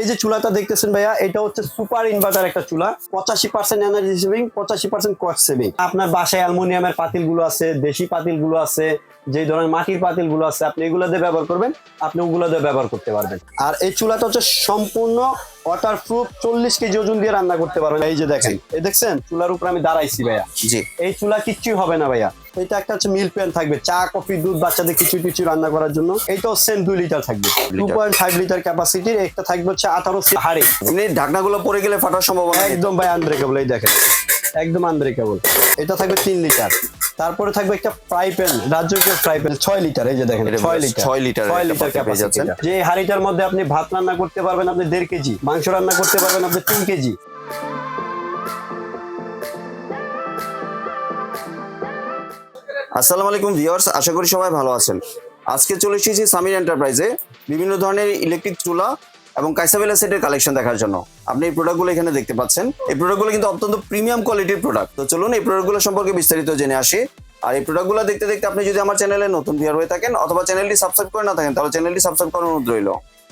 এই যে চুলাটা দেখতেছেন ভাইয়া, এটা হচ্ছে সুপার ইনভার্টার একটা চুলা, পঁচাশি পার্সেন্ট এনার্জি সেভিং পঁচাশি পার্সেন্ট কস্ট সেভিং আপনার বাসায় অ্যালমোনিয়ামের পাতিলগুলো আছে, দেশি পাতিলগুলো আছে যে ধরনের মাটির পাতিলগুলো আছে, আপনি এগুলো দিয়ে ব্যবহার করবেন, আপনি ওগুলো দিয়ে ব্যবহার করতে পারবেন। আর এই চুলাটা হচ্ছে সম্পূর্ণ ওয়াটার প্রুফ চল্লিশ কেজি ওজন দিয়ে রান্না করতে পারবেন। এই যে দেখেন এই দেখছেন চুলার উপর আমি দাঁড়াইছি ভাইয়া। জি। এই চুলা কিচ্ছুই হবে না ভাইয়া। এটা একটা হচ্ছে মিল প্যান থাকবে চা কফি দুধ বাচ্চাদের কিছু কিছু রান্না করার জন্য। এইটাও সেম দুই লিটার থাকবে। টু পয়েন্ট ফাইভ লিটার ক্যাপাসিটির একটা থাকবে হচ্ছে আঠারো হাড়ি। এমনি ঢাকনাগুলো পরে গেলে ফাটার সম্ভাবনা। একদম ভাই আনব্রেকেবল এই দেখেন। একদম আনব্রেকেবল এটা থাকবে তিন লিটার তারপরে থাকবে একটা ফ্রাই প্যান রাজকীয় ফ্রাই প্যান ছয় লিটার এই যে দেখেন ছয় লিটার। ছয় লিটারের ছয় লিটার। ক্যাপাসিটি যে হাড়িটার মধ্যে আপনি ভাত রান্না করতে পারবেন আপনি দেড় কেজি। মাংস রান্না করতে পারবেন আপনি তিন কেজি। আসসালামু আলাইকুম ভিউয়ার্স আশা করি সবাই ভালো আছেন। আজকে চলে এসেছি সামির এন্টারপ্রাইজে। বিভিন্ন ধরনের ইলেকট্রিক চুলা এবং কাইসাবেলা সেটের কালেকশন দেখার জন্য। আপনি এই প্রোডাক্টগুলো এখানে দেখতে পাচ্ছেন। এই প্রোডাক্টগুলো কিন্তু অত্যন্ত প্রিমিয়াম কোয়ালিটির প্রোডাক্ট তো চলুন এই প্রোডাক্টগুলো সম্পর্কে বিস্তারিত জেনে আসি। আর এই প্রোডাক্টগুলো দেখতে দেখতে আপনি যদি আমার চ্যানেলে নতুন ভিউয়ার হয়ে থাকেন অথবা চ্যানেলটি সাবস্ক্রাইব করে না থাকেন তাহলে চ্যানেলটি সাবস্ক্রাইব করার অনুরোধ রইল।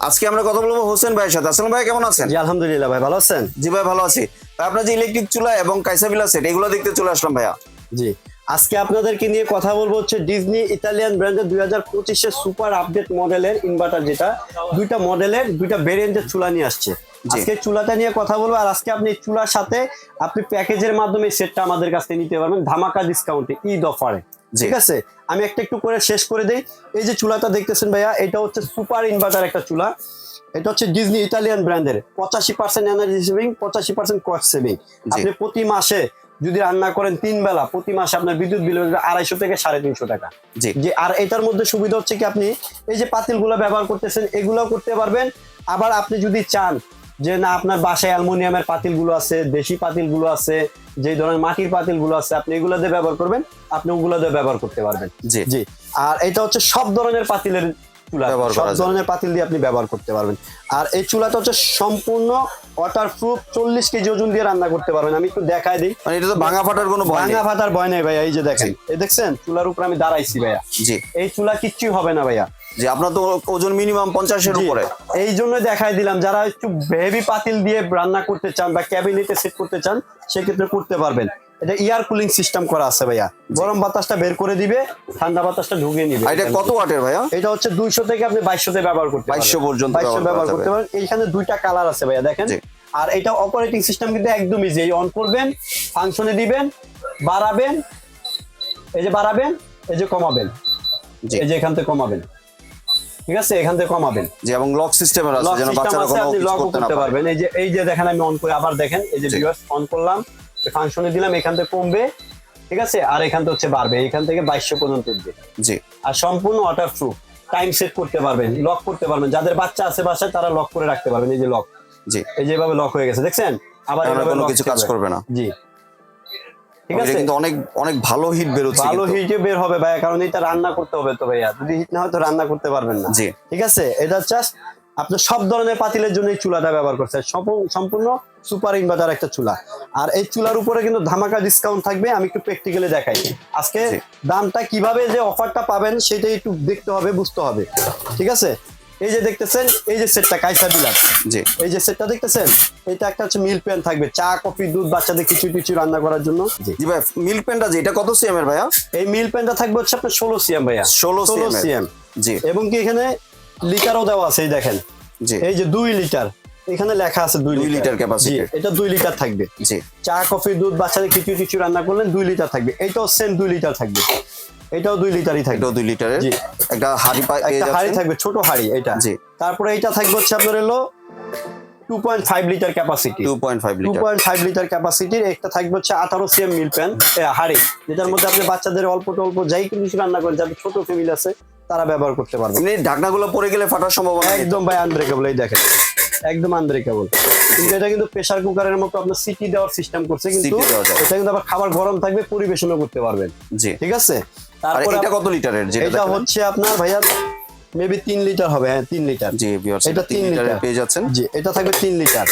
আজকে আমরা কথা বলব হোসেন ভাইয়ের সাথে। আসসালাম ভাই কেমন আছেন? জি আলহামদুলিল্লাহ ভাই ভালো আছেন? জি ভাই ভালো আছি। ভাই, আপনার যে ইলেকট্রিক চুলা এবং কাইসাবিলা সেট এগুলো দেখতে চলে আসলাম ভাইয়া। জি। আজকে আপনাদেরকে নিয়ে কথা বলব হচ্ছে ডিজনি ইতালিয়ান ব্র্যান্ডের দুই হাজার পঁচিশের সুপার আপডেট মডেলের ইনভার্টার যেটা। দুইটা মডেলের দুইটা ভেরিয়েন্টের চুলা নিয়ে আসছে। আজকে চুলাটা নিয়ে কথা বলব আর আজকে আপনি চুলার সাথে আপনি প্যাকেজের মাধ্যমে সেটটা আমাদের কাছ থেকে নিতে পারবেন ধামাকা ডিসকাউন্টে ঈদ অফারে ঠিক আছে? আমি একটা একটু করে শেষ করে দেই। এই যে চুলাটা দেখতেছেন ভাইয়া এটা হচ্ছে সুপার ইনভার্টার একটা চুলা। এটা হচ্ছে ডিজনি ইতালিয়ান ব্র্যান্ডের পঁচাশি পার্সেন্ট এনার্জি সেভিং পঁচাশি পার্সেন্ট কস্ট সেভিং আপনি প্রতি মাসে যদি রান্না করেন তিন বেলা প্রতি মাসে আপনার বিদ্যুৎ বিল আড়াইশো থেকে সাড়ে তিনশো টাকা। জি। যে আর এটার মধ্যে সুবিধা হচ্ছে কি আপনি এই যে পাতিলগুলো ব্যবহার করতেছেন এগুলোও করতে পারবেন। আবার আপনি যদি চান যে না আপনার বাসায় অ্যালুমিনিয়ামের পাতিলগুলো আছে দেশি পাতিলগুলো আছে যে ধরনের মাটির পাতিলগুলো আছে আপনি এগুলো দিয়ে ব্যবহার করবেন আপনি ওগুলো দিয়ে ব্যবহার করতে পারবেন। জি। জি। আর এটা হচ্ছে সব ধরনের পাতিলের চুলা সব ধরনের পাতিল দিয়ে আপনি ব্যবহার করতে পারবেন। আর এই চুলাটা হচ্ছে সম্পূর্ণ ওয়াটার প্রুফ চল্লিশ কেজি ওজন দিয়ে রান্না করতে পারবেন। আমি একটু দেখাই দিই। মানে এটা তো ভাঙা ফাটার কোনো ভাঙা ফাটার ভয় নেই ভাইয়া এই যে দেখেন। এই দেখছেন? চুলার উপর আমি দাঁড়াইছি ভাইয়া। জি। এই চুলা কিচ্ছুই হবে না ভাইয়া। জি আপনার তো ওজন মিনিমাম পঞ্চাশের উপরে। এই জন্য দেখাই দিলাম যারা একটু হেভি পাতিল দিয়ে রান্না করতে চান বা ক্যাবিনেটে সেট করতে চান সেক্ষেত্রে করতে পারবেন। এটা ইয়ার কুলিং সিস্টেম করা আছে ভাইয়া। গরম বাতাসটা বের করে দিবে ঠান্ডা বাতাসটা ঢুকিয়ে নিবে। এটা কত ওয়াটের ভাইয়া? এটা হচ্ছে দুইশো থেকে আপনি বাইশশোতে ব্যবহার করতে 2200 পর্যন্ত ব্যবহার ব্যবহার করা করতে পারেন এইখানে দুইটা কালার আছে ভাইয়া দেখেন। আর এটা অপারেটিং সিস্টেম কিন্তু একদম ইজি এই অন করবেন ফাংশনে দিবেন বাড়াবেন এই যে বাড়াবেন এই যে কমাবেন। এই যে এখান থেকে কমাবেন। ঠিক আছে? এখান থেকে কমাবেন। যে এবং লক সিস্টেমের আছে যেন সিস্টেম বাচ্চারা কোনো করতে না পারবেন। এই যে এই যে দেখেন আমি অন করে আবার দেখেন এই যে ভিউয়ার্স অন করলাম। ফাংশনে দিলাম এখান থেকে কমবে ঠিক আছে? আর এখান থেকে হচ্ছে বাড়বে এখান থেকে বাইশশো পর্যন্ত উঠবে জি। আর সম্পূর্ণ ওয়াটার প্রুফ টাইম সেট করতে পারবেন লক করতে পারবেন। যাদের বাচ্চা আছে বাসায় তারা লক করে রাখতে পারবেন এই যে লক জি। এই যে এভাবে লক হয়ে গেছে দেখছেন? আবার কোনো কিছু কাজ করবে না। জি। ঠিক আছে? কিন্তু অনেক অনেক ভালো হিট বেরোচ্ছে ভালো কিন্তু। হিটে বের হবে ভাইয়া কারণ এটা রান্না করতে হবে তো ভাইয়া। যদি হিট না হয় তো রান্না করতে পারবেন না। জি। ঠিক আছে? এটা জাস্ট আপনি সব ধরনের পাতিলের জন্য এই চুলাটা ব্যবহার করছে সম্পূর্ণ- সুপার ইনভার্টার একটা চুলা। আর এই চুলার উপরে কিন্তু ধামাকা ডিসকাউন্ট থাকবে আমি একটু প্র্যাকটিক্যালি দেখাই। আজকে দামটা কীভাবে যে অফারটা পাবেন সেটাই একটু দেখতে হবে বুঝতে হবে। ঠিক আছে? এই যে দেখতেছেন এই যে সেটটা কাইসা বিলাস। জি। এই যে সেটটা দেখতেছেন এটা একটা হচ্ছে মিল প্যান থাকবে। চা কফি দুধ বাচ্চাদের কিছু কিছু রান্না করার জন্য। জি। ভাই মিল্ক পেনটা যে এটা কত সিএম এর ভাইয়া? এই মিল প্যানটা থাকবে হচ্ছে আপনার ষোলো সিএম ভাইয়া। 16 ষোলো cm সিএম জি। এবং কি এখানে লিটারও দেওয়া আছে এই দেখেন। জি। এই যে দুই লিটার এখানে লেখা আছে দুই লিটার। জি, এটা দুই লিটার থাকবে। জি। চা কফি দুধ বাচ্চাদের কিছু কিছু রান্না করলেন দুই লিটার থাকবে। এইটাও সেম দুই লিটার থাকবে। এটাও দুই লিটারই থাকবে। এটাও দুই লিটারের। জি। একটা হাড়ি একটা হাড়ি থাকবে ছোট হাড়ি এটা। জি। তারপরে এটা থাকবে হচ্ছে আপনার point five litre capacity two point five two litre point five litre ক্যাপাসিটির একটা থাকবে হচ্ছে আঠারো সিএম মিল প্যান হাড়ি। যেটার মধ্যে আপনি বাচ্চাদের অল্প অল্প যাই কিছু রান্না করেন যাদের ছোট ফ্যামিলি আছে তারা ব্যবহার করতে পারবে। ঢাকনাগুলো পরে গেলে ফাটার সম্ভাবনা একদম ভাই আনব্রেকেবল এই দেখেন। একদম আনব্রেকেবল কিন্তু এটা কিন্তু প্রেসার কুকারের মতো আপনার সিটি দেওয়ার সিস্টেম করছে কিন্তু। এটা কিন্তু আবার খাবার গরম থাকবে পরিবেশনও করতে পারবেন। জি। ঠিক আছে? তারপরে এটা কত লিটারের? যেটা এটা হচ্ছে আপনার ভাইয়া মেবি তিন লিটার হবে হ্যাঁ তিন লিটার জি ভিউয়ার্স এটা তিন লিটার। পেয়ে যাচ্ছেন। জি এটা থাকবে তিন লিটার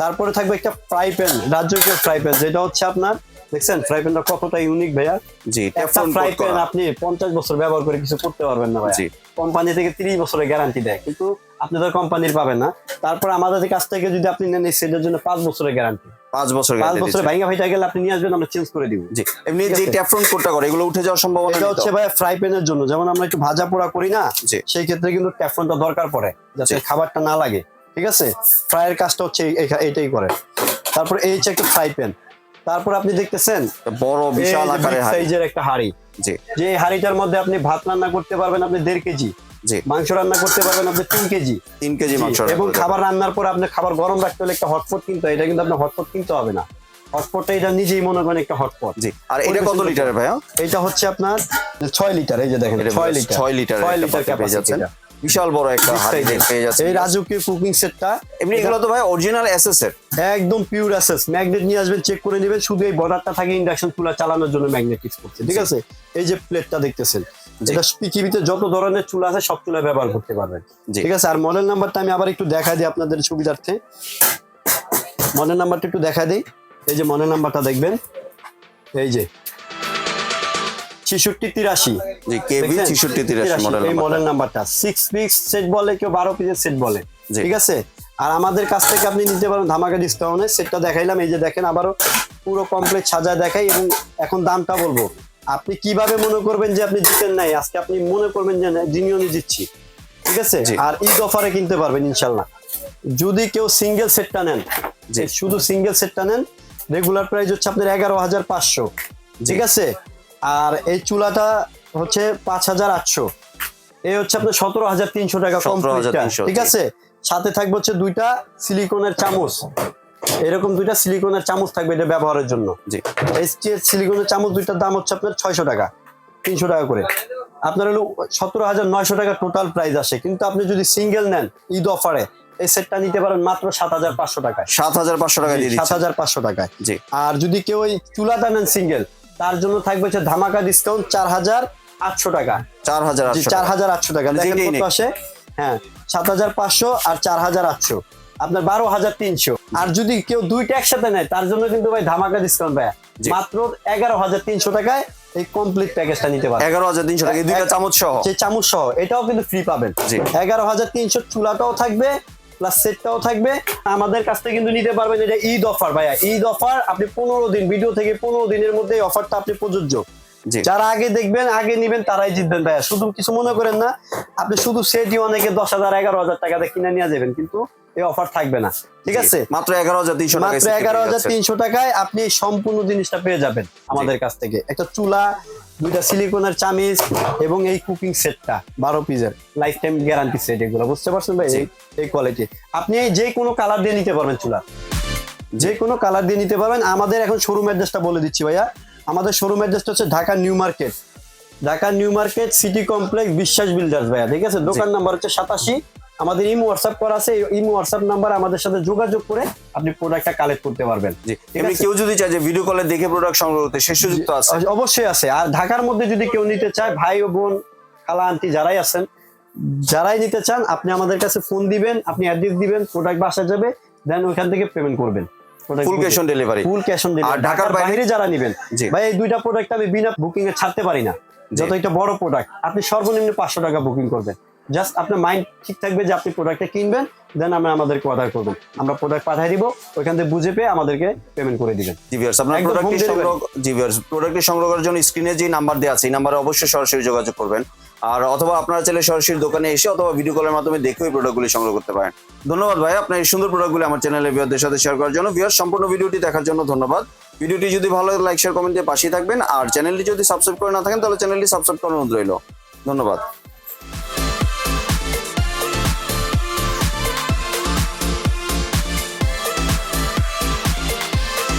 তারপরে থাকবে একটা ফ্রাই প্যান রাজকীয় ফ্রাই প্যান যেটা হচ্ছে আপনার দেখছেন ফ্রাই প্যানটা কতটা ইউনিক ভাইয়া। জি একটা ফ্রাই প্যান আপনি পঞ্চাশ বছর ব্যবহার করে কিছু করতে পারবেন না ভাইয়া। কোম্পানি থেকে তিরিশ বছরের গ্যারান্টি দেয় কিন্তু আপনাদের কোম্পানির পাবেন না। তারপর আমাদের কাছ থেকে যদি আপনি নেন এই সেটের জন্য পাঁচ বছরের গ্যারান্টি পাঁচ বছর পাঁচ ভাইঙ্গা ভাইটা গেলে আপনি নিয়ে আসবেন আমরা চেঞ্জ করে দিব। জি এমনি যে। ট্যাফ্রন কোডটা করে এগুলো উঠে যাওয়ার সম্ভাবনা এটা হচ্ছে ভাই ফ্রাই প্যানের জন্য। যেমন আমরা একটু ভাজা পোড়া করি না সেই ক্ষেত্রে কিন্তু ট্যাফরনটা দরকার পড়ে যাতে খাবারটা না লাগে। ঠিক আছে? ফ্রাইয়ের কাজটা হচ্ছে এই- এই- এইটাই করে। তারপর এই হচ্ছে একটা ফ্রাই প্যান তারপর আপনি দেখতেছেন বড় বিশাল আকারের সাইজের একটা হাড়ি। জি। যে হাড়িটার মধ্যে আপনি ভাত রান্না করতে পারবেন আপনি দেড় কেজি। মাংস রান্না করতে পারবেন আপনি তিন কেজি। তিন কেজি মাংস এবং খাবার রান্নার পর আপনি খাবার গরম রাখতে হলে একটা হটপট কিনতে হয়। এটা কিন্তু আপনার হটপট কিনতে হবে না। হটপটটা এটা নিজেই মনে করেন একটা হটপট জি। আর এটা কত পরিবেশন লিটারের ভাইয়া? এটা হচ্ছে আপনার ছয় লিটার এই যে দেখেন ছয় লিটার। ছয় লিটার ছয় লিটার ক্যাপাসিটি বিশাল বড় একটা হাড়ি পেয়ে যাচ্ছেন। এই রাজকীয় কুকিং সেটটা এমনি এগুলো তো ভাই অরিজিনাল এসএস এর। একদম পিওর অ্যাসেস ম্যাগনেট নিয়ে আসবেন চেক করে নেবেন। শুধু এই বর্ডারটা থাকে ইন্ডাকশন চুলা চালানোর জন্য ম্যাগনেট ইউজ করছে। ঠিক আছে? এই যে প্লেটটা দেখতেছেন। এটা পৃথিবীতে যত ধরনের চুলা আছে সব চুলা ব্যবহার করতে পারবেন। ঠিক আছে? আর মডেল নাম্বারটা আমি আবার একটু দেখা দিই আপনাদের সুবিধার্থে। মডেল নাম্বারটা একটু দেখা দিই। এই যে মডেল নাম্বারটা দেখবেন? এই যে। ছিষট্টি তিরাশি। জি কেভি দেখছেন? 66 83 মডেল এই মডেল নাম্বারটা সিক্স পিস সেট বলে কেউ বারো পিসের সেট বলে। ঠিক আছে? আর আমাদের কাছ থেকে আপনি নিতে পারেন ধামাকা ডিসকাউন্টে সেটটা দেখাইলাম এই যে দেখেন আবারও পুরো কমপ্লিট সাজায় দেখাই এবং এখন দামটা বলব। আপনি কীভাবে মনে করবেন যে আপনি জিতেন নাই? আজকে আপনি মনে করবেন যে জিনিয়নি জিতছি। ঠিক আছে? আর ঈদ অফারে কিনতে পারবেন ইনশাল্লাহ। যদি কেউ সিঙ্গেল সেটটা নেন। এই শুধু সিঙ্গেল সেটটা নেন রেগুলার প্রাইস হচ্ছে আপনার এগারো হাজার পাঁচশো। ঠিক আছে? আর এই চুলাটা হচ্ছে পাঁচ হাজার আটশো। এই হচ্ছে আপনার সতেরো হাজার তিনশো টাকা 17,300 কমপ্লিট ঠিক আছে? সাথে থাকবে হচ্ছে দুইটা সিলিকনের চামচ। এরকম দুইটা সিলিকনের চামচ থাকবে এটা ব্যবহারের জন্য। জি। যে সিলিকনের চামচ দুইটার দাম হচ্ছে আপনার ছয়শো টাকা তিনশো টাকা করে। আপনার হলো সতেরো হাজার নয়শো টাকা টোটাল প্রাইস আসে। কিন্তু আপনি যদি সিঙ্গেল নেন ঈদ অফারে এই সেটটা নিতে পারেন মাত্র সাত হাজার পাঁচশো টাকায়। সাত হাজার পাঁচশো টাকা দিয়ে সাত হাজার পাঁচশো টাকায়। জি। আর যদি কেউ ওই চুলাটা নেন সিঙ্গেল তার জন্য থাকবে হচ্ছে ধামাকা ডিসকাউন্ট চার হাজার আটশো টাকা। চার হাজার চার টাকা। হাজার আটশো টাকা। দেখেন কত আসে? হ্যাঁ সাত হাজার পাঁচশো আর চার হাজার আটশো। আপনার বারো হাজার তিনশো। আর যদি কেউ দুইটা একসাথে নেয় তার জন্য কিন্তু ভাই ধামাকা ডিসকাউন্ট ভাই মাত্র এগারো হাজার তিনশো টাকায় এই কমপ্লিট প্যাকেজটা নিতে পারেন এগারো হাজার তিনশো টাকা দুইটা চামচ সহ? যে চামচ সহ এটাও কিন্তু ফ্রি পাবেন। এগারো হাজার তিনশো চুলাটাও থাকবে প্লাস সেটটাও থাকবে। আমাদের কাছ থেকে কিন্তু নিতে পারবেন এটা ঈদ অফার ভাইয়া। ঈদ অফার আপনি পনেরো দিন ভিডিও থেকে পনেরো দিনের মধ্যে এই অফারটা আপনি প্রযোজ্য। যারা আগে দেখবেন আগে নিবেন তারাই জিতবেন ভাইয়া। শুধু কিছু মনে করেন না আপনি শুধু সেটই অনেকে দশ হাজার এগারো হাজার টাকাতে কিনে নিয়ে যাবেন কিন্তু এই অফার থাকবে না। ঠিক আছে? মাত্র এগারো হাজার তিনশো মাত্র এগারো হাজার তিনশো টাকায় আপনি সম্পূর্ণ জিনিসটা পেয়ে যাবেন আমাদের কাছ থেকে। একটা চুলা দুইটা সিলিকনের চামিচ এবং এই কুকিং সেটটা বারো পিসের। লাইফ টাইম গ্যারান্টি সেট এগুলো। বুঝতে পারছেন ভাই? এই- কোয়ালিটি আপনি এই যে কোনো কালার দিয়ে নিতে পারবেন চুলা। যে কোনো কালার দিয়ে নিতে পারবেন। আমাদের এখন শোরুম অ্যাড্রেসটা বলে দিচ্ছি ভাইয়া। আমাদের শোরুম অ্যাড্রেসটা হচ্ছে Dhaka new market. Dhaka new market city complex Biswas builders ভাইয়া। ঠিক আছে? দোকান নাম্বার হচ্ছে সাতাশি আমাদের ইমো হোয়াটসআপ করা আছে ইমো হোয়াটসঅ্যাপ নাম্বার আমাদের সাথে যোগাযোগ করে আপনি প্রোডাক্টটা কালেক্ট করতে পারবেন। জি এমনি কেউ যদি চায় যে ভিডিও কলে দেখে প্রোডাক্ট সংগ্রহ করতে সে সুযোগ তো আছে। অবশ্যই আছে। আর ঢাকার মধ্যে যদি কেউ নিতে চায় ভাই ও বোন খালা আন্টি যারাই আছেন যারাই নিতে চান আপনি আমাদের কাছে ফোন দিবেন আপনি অ্যাড্রেস দিবেন প্রোডাক্ট বাসা যাবে দেন ওইখান থেকে পেমেন্ট করবেন। Full cash on delivery full cash on delivery ঢাকার ঢাকার বাইরে? যারা নেবেন। ভাই এই দুইটা প্রোডাক্ট আমি বিনা বুকিং এ ছাড়তে পারি না। যত একটা বড় প্রোডাক্ট আপনি সর্বনিম্ন পাঁচশো টাকা বুকিং করবেন। জাস্ট আপনার মাইন্ড ঠিক থাকবে যে আপনি প্রোডাক্টটা কিনবেন দেন আমরা আমাদেরকে অর্ডার করবেন। আমরা প্রোডাক্ট পাঠিয়ে দিব ওইখান থেকে বুঝে পেয়ে আমাদেরকে পেমেন্ট করে দিবেন। জি ভিউয়ার্স আপনার প্রোডাক্টটি সংগ্রহ জি ভিউয়ার্স প্রোডাক্টটি সংগ্রহ করার জন্য স্ক্রিনে যে নাম্বার দেওয়া আছে এই নাম্বারে অবশ্যই সরাসরি যোগাযোগ করবেন। আর অথবা আপনারা চাইলে সরাসরি দোকানে এসে অথবা ভিডিও কলের মাধ্যমে দেখে ওই প্রোডাক্টগুলি সংগ্রহ করতে পারেন। ধন্যবাদ ভাই আপনার এই সুন্দর প্রোডাক্টগুলি আমার চ্যানেলে ভিউয়ারদের সাথে শেয়ার করার জন্য। ভিউয়ার সম্পূর্ণ ভিডিওটি দেখার জন্য ধন্যবাদ। ভিডিওটি যদি ভালো লাগে লাইক শেয়ার কমেন্ট দিয়ে পাশেই থাকবেন। আর চ্যানেলটি যদি সাবস্ক্রাইব করে না থাকেন তাহলে চ্যানেলটি সাবস্ক্রাইব করার অনুরোধ রইল। ধন্যবাদ।